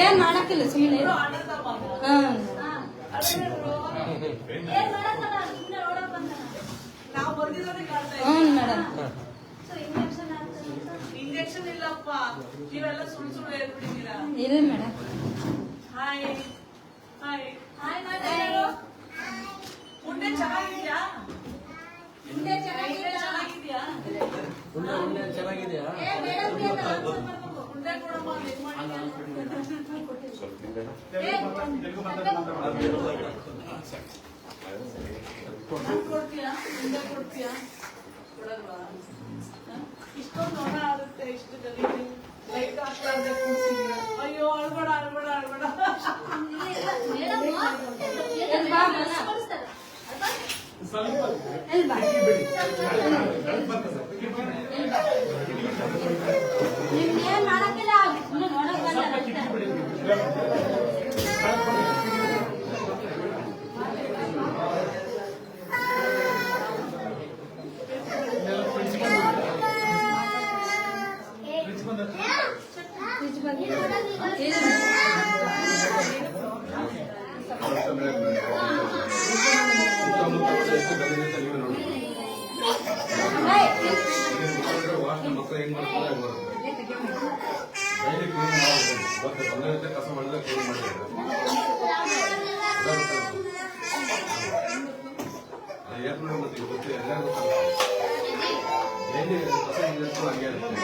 ಏನ್ ಮಾಡಕ್ಕಿಲ್ಲ ಸುಮ್ಮನೆ ಹ್ಮ್ ಮೇಡಮ್. ಇಲ್ಲಪ್ಪ. ನೀವೆಲ್ಲ ಸುಳ್ಳು ಸುಳ್ಳು ಹೇಳ್ಬಿಟ್ಟಿದ್ದೀರಾ? ಮೇಡಮ್ ಹಾಯ್ ಹಾಯ್ ಮುಂದೆ ಚೆನ್ನಾಗಿದ್ಯಾ? ಮುಂದೆ ಚೆನ್ನಾಗಿದ್ಯಾ? ಕೊಡಮ್ಮ ಹೆಂಗ್ ಮಾಡಿದ್ಯಾ ಕೊಡ್ತೀಯಾ? ಕೊಡ್ತೀಯಾ? ಮಾಡಕ್ಕಿಲ್ಲ ನೋಡಕ್ ಬಂದ ಕಸ ಮಾಡಿದ್ರೆ ಕ್ಲೀನ್ ಮಾಡಿದ್ರೆ ಯಾಕೆ ನೋಡಿ ಮತ್ತೆ ಇವತ್ತು ಎಲ್ಲ ಗೊತ್ತಲ್ಲ ಡೈಲಿ ಕಸ ಇರುತ್ತೆ ಹಂಗೆ ಇರುತ್ತೆ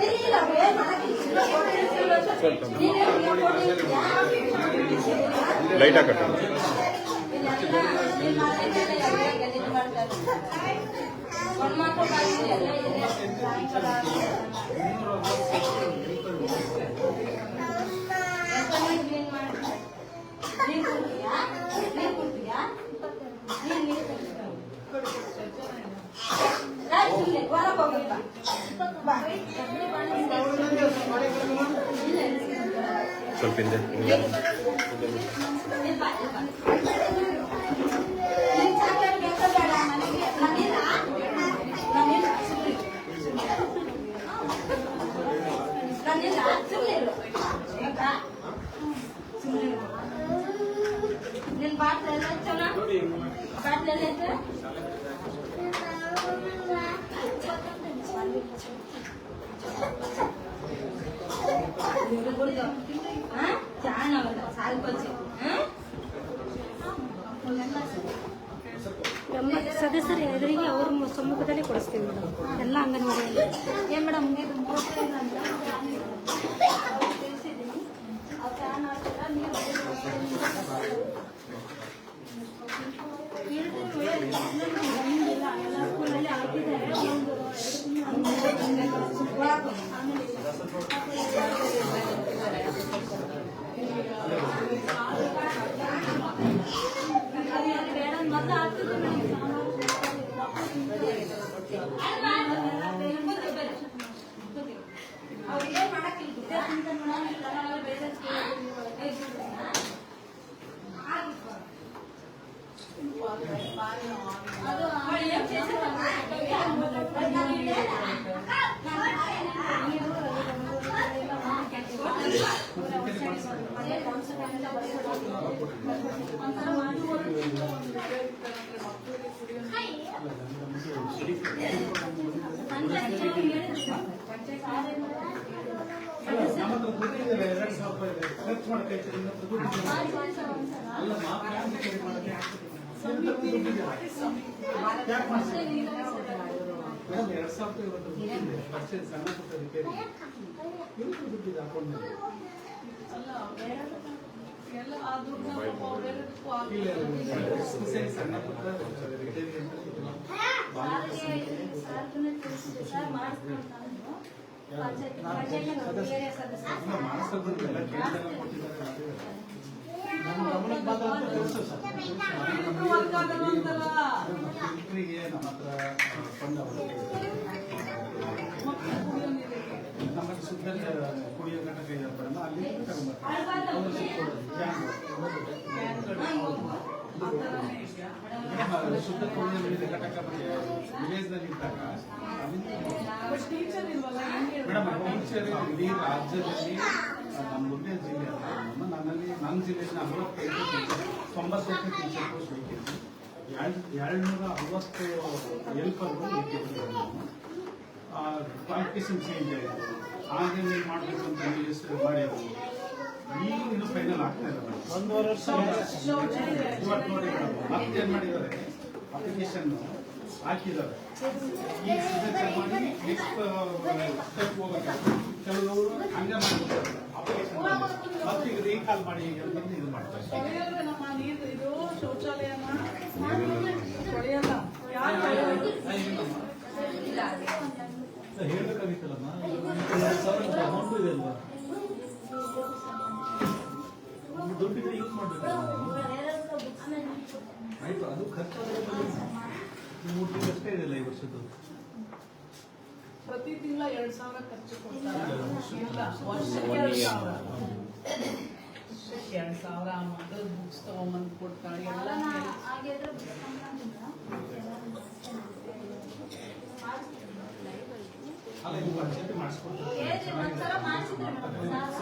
మోస్ట్ వెల్కమ్ లైట్ కట్టండి ಬಾ ಸ್ವಲ್ಪ ಹಿಂದೆ ಹಿಂದೆ. ನಿನ್ ಬಾಟ್ಲ್ ಎಲ್ಲ ಚೆನ್ನಾಗಿ ಬಾಟ್ಲ್ ಎಲ್ಲ ಐತೆ ಚಾಣ ಸಾಲ್ ಬಚ್ಚಿ ನಮ್ಮ ಸದಸ್ಯರ ಎದುರಿಗೆ ಅವ್ರ ಮು- ಸಮ್ಮುಖದಲ್ಲೇ ಕೊಡಿಸ್ತೀವಿ ಮೇಡಮ್ ಎಲ್ಲ ಅಂಗನವಾಡಿಯಲ್ಲಿ ಏನ್ ಮೇಡಮ್ ಮಾಡ್ತಾ ಇದ್ದೀನಿ ಅಲ್ಲ ಮಾತಾಡಿ ಮಾಡಕ್ಕೆ ಐತೆ, ನಿನ್ನ ಹತ್ರ ದುಡ್ಡು ಇದೆಯಲ್ಲ? ಮಾಡಿ ಮಾಡಿ ಸರ್ ಒಂದು ಸಲ. ಅಲ್ಲಮ್ಮ, ಫ್ಯಾಮಿಲಿ ಕೇರ್ ಮಾಡಕ್ಕೆ ನಿನ್ನ ಹತ್ರ ದುಡ್ಡು ಇದೆಯಲ್ಲ? ಯಾಕೆ ಮಾಡ್ತೀರಿ? ಮೇಡಮ್, ಎರಡು ಸಾವಿರ ರೂಪಾಯಿ ಇವತ್ತು ದುಡ್ಡು ಇದೆ. ಖರ್ಚು ಸಣ್ಣ ಪುಟ್ಟ ರಿಪೇರಿ. ಇವತ್ತು ದುಡ್ಡಿದೆ ಅಕೌಂಟ್ನಲ್ಲಿ. ಅಲ್ಲ ಎಲ್ಲ ಆ ದುಡ್ಡನ್ನ ಪಾಪ ಬೇರೆದಕ್ಕೂ ಇಲ್ಲ, ಹಾಕಿ ಇಲ್ಲ, ಇಲ್ಲ. ಎಸ್ಪೆಷಲಿ ಸಣ್ಣ ಪುಟ್ಟ ರಿಪೇರಿ ಅಂತ ಇದೆಯಲ್ಲ. ಸಾರಿಗೆ ಸಾರ್ವಜನಿಕ ತಿಳಿಸಿದೆ ಸರ್ ಮಾಡಿಸ್ಕೊಂಡು ಅಂದ್ರು. ಪಂಚಾಯತ್ ಪಂಚಾಯತ್ನ ಬೇರೆ ಸದಸ್ಯರು. ಇಲ್ಲ, ಮಾಡಿಸೋದು ಬಂದು ಎಲ್ಲ ಕೇಳಿದೆಲ್ಲ ಕೊಟ್ಟಿದ್ದಾರೆ, ಮಾಡಿದ್ದಾರೆ. ನಮ್ಮ ಗಮನಕ್ಕೆ ಬಂದಂತ ಕೆಲಸ ಸರ್. ಇನ್ನೂ ವರ್ಕ್ ಆಗಲ್ಲ ಅಂತಲ್ಲ ಫಿಲ್ಟ್ರಿಗೆ ನಮ್ಮ ಹತ್ರ ಫಂಡ್ ಅವೈಲೇಬಲ್ ಮಕ್ಕಳು ಕುಡಿಯೋ ನೀರಿಗೆ ನಮ್ಮಲ್ಲಿ ಶುದ್ಧ ಕುಡಿಯೋ ಘಟಕ ಇದೆ ಮೇಡಮ್ ಅಲ್ಲಿ ತಗೊಂಡ್ಬರ್ತಾರೆ ಅವ್ರು ಸಿಕ್ಕೊಡೋದು, ಕ್ಯಾನ್. ಆ ಥರನೇ ಇದೆಯಾ ಮೇಡಮ್, ಅಲ್ಲಿ ಶುದ್ಧ ಕುಡಿಯೋ ನೀರಿನ ಘಟಕ ಬಗ್ಗೆ ವಿಲೇಜ್ನಲ್ಲಿ ಇದ್ದಾಗ ಅಲ್ಲಿಂದ ಬಟ್ ಟೀಚರ್ ಇಲ್ವಲ್ಲ ಹೆಂಗೆ ಮೇಡಮ್ ಟೀಚರ್ ಇಡೀ ರಾಜ್ಯದಲ್ಲಿ ಆ, ನಮ್ಮ ಮುಂದೆ ಜಿಲ್ಲೆ ನಮ್ಮ ನನ್ನಲ್ಲಿ ನನ್ನ ಜಿಲ್ಲೆಯಲ್ಲಿ ಅರವತ್ತೈದು ತೊಂಬತ್ತೈದು ಟೀಚರ್ ಪೋಸ್ಟ್ ಬೇಕಿತ್ತು ಎರಡು ನೂರ ಅರವತ್ತು ಹೆಲ್ಪರ್ಗಳು ಬೇಕಿತ್ತು ಕ್ವಾಲಿಫಿಕೇಶನ್ ಚೇಂಜ್ ಆಗಿದೆ ಹಾಗೆ ನೀವು ಮಾಡಬೇಕು ಅಂತ ಹೆಸರು ಮಾಡಿದ್ರು ಈಗ ಇನ್ನು ಫೈನಲ್ ಆಗ್ತಾ ಇಲ್ಲ. ಒಂದೂವರೆ ವರ್ಷ ಇವತ್ತು ನೋಡಿ ಮತ್ತೆ ಏನ್ ಮಾಡಿದ್ದಾರೆ? ಅಪ್ಲಿಕೇಶನ್ ಹಾಕಿದ್ದಾರೆ. ಈಗ ಸಿಗ್ನೇಚರ್ ಮಾಡಿ ನೆಕ್ಸ್ಟ್ ಸ್ಟೆಪ್ ಹೋಗಬೇಕು ಕೆಲವರು ಹಂಗೆ ಮಾಡ್ತಾರೆ. ಅಪ್ಲಿಕೇಶನ್ ಮತ್ತೆ ಈಗ ರೀಕಾಲ್ ಮಾಡಿ ಅಂತಂದು ಇದು ಮಾಡ್ತಾರೆ ನಮ್ಮ ನೀರು ಇದು ಶೌಚಾಲಯನ ತೊಳೆಯಲ್ಲ? ಹೇಳ್ಬೇಕಾಗಿತ್ತಲ್ಲಮ್ಮ? ಅಮೌಂಟು ಇದೆ ಅಲ್ವಾ? ದುಡ್ಡಿದ್ರೆ ಯೂಸ್ ಮಾಡ್ಬೇಕಲ್ಲ ಆಯ್ತು ಅದು ಖರ್ಚಾದ್ರೆ ಮೂರು ಕಷ್ಟ ಇದೆಲ್ಲ ಇದೆಯಲ್ಲ ಈ ವರ್ಷದ್ದು. ಪ್ರತಿ ತಿಂಗಳ ಎರಡ್ ಸಾವಿರ ಖರ್ಚು ಕೊಡ್ತಾರೆ. ವರ್ಷಕ್ಕೆ ಎರಡ್ ಸಾವಿರ. ವರ್ಷಕ್ಕೆ ಎರಡ್ ಸಾವಿರ ಮಕ್ಕಳು ಬುಕ್ಸ್ ತಗೊಂಬಂದು ಕೊಡ್ತಾರೆ ಎಲ್ಲ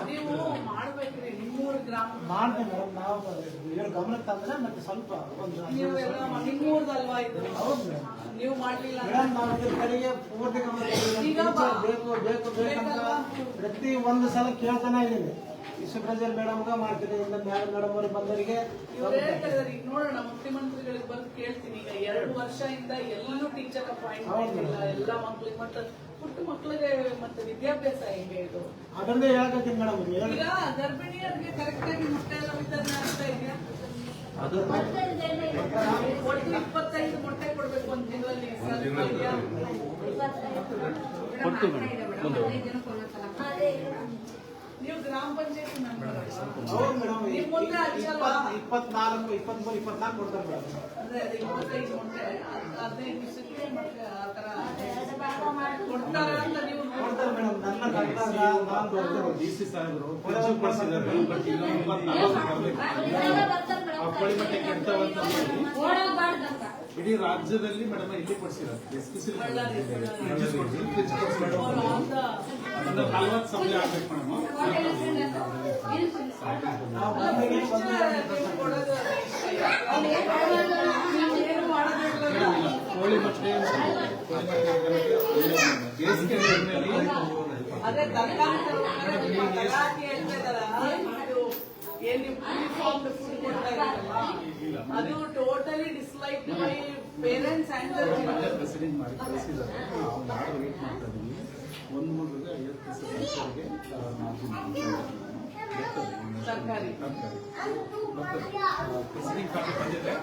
ನೀವು ಮಾಡ್ಬೇಕ್ರಿ. ಗ್ರಾಮ. ಮಾಡ್ತೀವಿ ಮೇಡಮ್ ನಾವು ಹೇಳಿ ಗಮನಕ್ಕೆ ತಂದ್ರೆ ಮತ್ತೆ ಸ್ವಲ್ಪ ಒಂದು ನೀವು ಎಲ್ಲ ನಿಮ್ಮೂರ್ದಲ್ವಾ ಇದು? ಹೌದು. ಮೇಡಮ್ ನೀವು ಮಾಡ್ಲಿಲ್ಲ ಅಂದ್ರೆ? ಮೇಡಮ್ ನಾವು ಇದ್ರ ಕಡೆಗೆ ಪೂರ್ತಿ ಗಮನ ಕೊಟ್ಟಿದ್ದೀವಿ. ಈಗ ಬಾ. ಬೇಕು ಬೇಕು ಬೇಕಂತ ಪ್ರತಿ ಒಂದು ಸಲ ಕೇಳ್ತಾನೆ ಇದೀನಿ ವಿಶ್ವಪ್ರಜಲ್ ಮೇಡಮ್ಗ ಮಾಡ್ತೀನಿ. ಇಂದ ಮೇಡಮ್ ಮೇಡಮ್ ಅವರು ಬಂದವರಿಗೆ ಇವ್ರು ಈಗ ನೋಡೋಣ ಮುಖ್ಯಮಂತ್ರಿಗಳಿಗೆ ಬಂದು ಕೇಳ್ತೀನಿ. ಈಗ ಎರಡು ವರ್ಷದಿಂದ ಎಲ್ಲೂ ಟೀಚರ್ ಅಪಾಯಿಂಟ್ಮೆಂಟ್ ಇಲ್ಲ ಎಲ್ಲ ಮಕ್ಳಿಗೆ ಮತ್ತೆ ಪುಟ್ಟ ಮಕ್ಳಿಗೆ ಮತ್ತೆ ವಿದ್ಯಾಭ್ಯಾಸ ಹೆಂಗೆ ಇದು? ಅದನ್ನೇ ಹೇಳಕತ್ತೀನಿ ಮೇಡಮ್ ಈಗ ಗರ್ಭಿಣಿಯರಿಗೆ ಕರೆಕ್ಟ್ ಆಗಿ ಮೊಟ್ಟೆ ಎಲ್ಲ ವಿತರಣೆ ಆಗ್ತಾ ಇದೆಯಾ? ಅದು ಒಟ್ಟು ಇಪ್ಪತ್ತೈದು ಮೊಟ್ಟೆ ಕೊಡ್ಬೇಕು ಒಂದ್ ತಿಂಗಳಲ್ಲಿ? ಅದೇ ನೀವು ಗ್ರಾಮ ಪಂಚಾಯತಿ? ಇಪ್ಪತ್ನಾಲ್ಕು ಇಪ್ಪತ್ಮೂರು ಇಪ್ಪತ್ನಾಲ್ಕು ಕೊಡ್ತಾರೆ ಮೇಡಮ್. ಅಂದ್ರೆ ಅದು ಇಪ್ಪತ್ತೈದು ಮೊಟ್ಟೆ ಹದ್- ಹದಿನೈದು ದಿವಸಕ್ಕೆ ಮತ್ತೆ ಆ ತರ ಕೊಡ್ತಾರ ಅಂತ ನೀವು ಕೊಡ್ತಾರೆ ಮೇಡಮ್ ನನ್ನ ನಾನು. ಡಿ ಸಿ ಸಾಹೇಬರು. ಬಟ್ ಇಪ್ಪತ್ನಾಲ್ಕು. ಬರ್ಬೇಕು ಮಾಡಿ ಇಡೀ ರಾಜ್ಯದಲ್ಲಿ ಮೇಡಮ್ ಇಲ್ಲಿ ಕೊಡ್ಸಿದ್ದಾರೆ. ಎಸ್ ಅದು. ಏನು ಫುಡ್ ಕೊಡ್ತಾ ಅದು totally dislike by parents and president ಮಾಡಿ ಕಳಿಸಿದ್ದಾರೆ ನಾವು ಆರ್ಡರ್ ವೇಟ್ ಮಾಡ್ತಾ ಇದ್ದೀವಿ ಒಂದು ಮಗುಗೆ ಐವತ್ತು ಪೈಸೆ ಸಂಖ್ಯೆಗೆ ಸರ್ಕಾರಿ ಪ್ರೆಸಿಡೆಂಟ್ ಕಾಪಿ ಬಂದಿದೆ.